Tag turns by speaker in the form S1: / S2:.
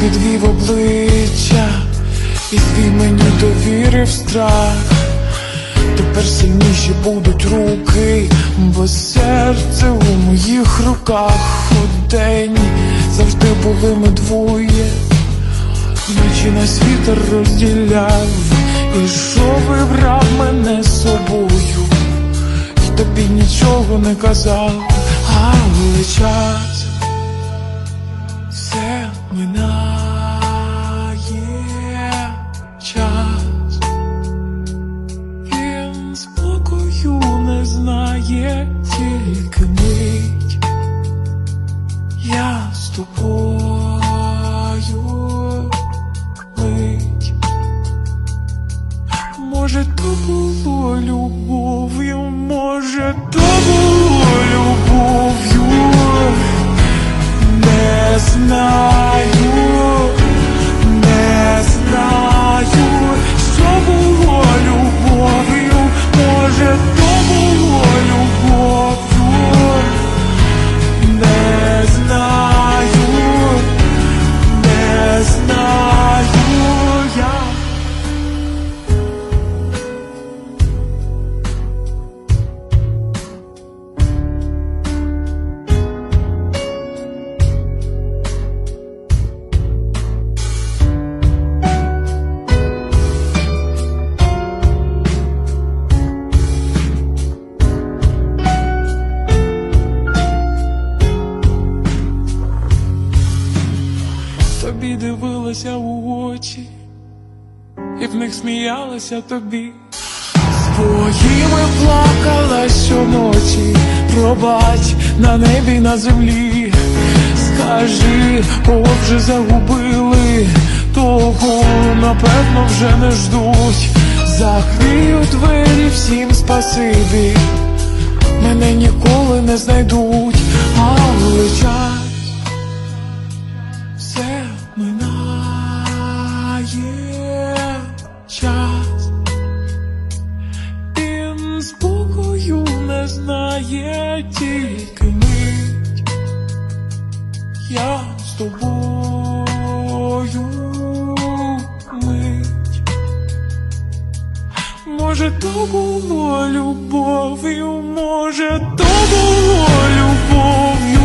S1: підвів обличчя, і твій мені довірив страх. Тепер сильніші будуть руки, бо серце у моїх руках. У завжди були ми двоє, вночі нас вітер розділяв, і йшов і брав мене з собою, і тобі нічого не казав, але час все минає Може, то дивилася у очі, і в них сміялася тобі. Своїми плакала щоночі, пробач на небі, на землі. Скажи, кого вже загубили, того напевно вже не ждуть. Закрию двері всім спасибі, мене ніколи не знайдуть, але час спокою не знає тільки мить. Я з тобою мить. Може, то було любов'ю, може, то було любов'ю.